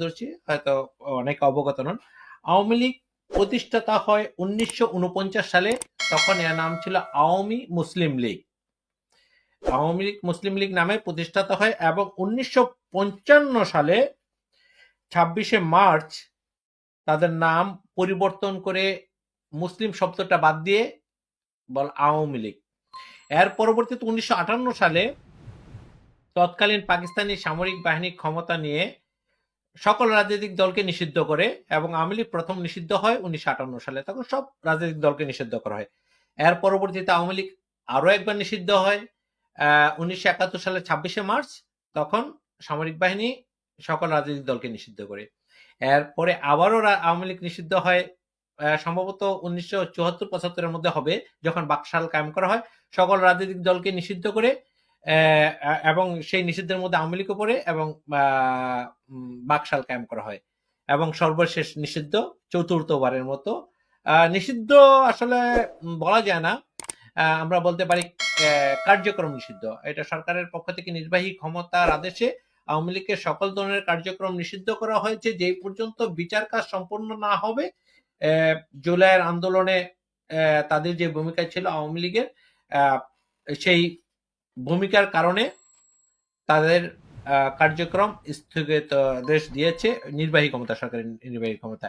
ধরছি, হয়তো অনেক অবগত নন। আওয়ামী লীগ প্রতিষ্ঠাতা হয় উনিশশো উনপঞ্চাশ সালে, তখন এর নাম ছিল আওয়ামী মুসলিম লীগ। আওয়ামী লীগ মুসলিম লীগ নামে প্রতিষ্ঠাতা হয় এবং উনিশশো পঞ্চান্ন সালে ছাব্বিশে মার্চ তাদের নাম পরিবর্তন করে মুসলিম শব্দটা বাদ দিয়ে বল আওয়ামী লীগ। এর পরবর্তীতে উনিশশো আটান্ন সালে তৎকালীন পাকিস্তানি সামরিক বাহিনী ক্ষমতা নিয়ে সকল রাজনৈতিক দলকে নিষিদ্ধ করে এবং আওয়ামী লীগ প্রথম নিষিদ্ধ হয় উনিশশো আটান্ন সালে, তখন সব রাজনৈতিক দলকে নিষিদ্ধ করা হয়। এর পরবর্তীতে আওয়ামী লীগ আরও একবার নিষিদ্ধ হয়। উনিশশো একাত্তর সালে ছাব্বিশে মার্চ, তখন সামরিক বাহিনী সকল রাজনৈতিক দলকে নিষিদ্ধ করে। এরপরে আবারও আওয়ামী লীগ নিষিদ্ধ হয় সম্ভবত উনিশশো চুয়াত্তর পঁচাত্তরের মধ্যে হবে, যখন বাকশাল কায়েম করা হয়। সকল রাজনৈতিক দলকে নিষিদ্ধ করে এবং সেই নিষিদ্ধের মধ্যে আওয়ামী লীগও পড়ে এবং বাকশাল কায়েম করা হয়। এবং সর্বশেষ নিষিদ্ধ চতুর্থবারের মতো। নিষিদ্ধ আসলে বলা যায় না। আমরা বলতে পারি কার্যক্রম নিষিদ্ধ। এটা সরকারের পক্ষ থেকে নির্বাহী ক্ষমতার আদেশে আওয়ামী লীগের সকল ধরনের কার্যক্রম নিষিদ্ধ করা হয়েছে। যেই পর্যন্ত বিচার কাজ সম্পন্ন না হবে জুলাইয়ের আন্দোলনে তাদের যে ভূমিকা ছিল আওয়ামী লীগের সেই ভূমিকার কারণে তাদের কার্যক্রম স্থগিত দেশ দিয়েছে নির্বাহী ক্ষমতা সরকারের নির্বাহী ক্ষমতা।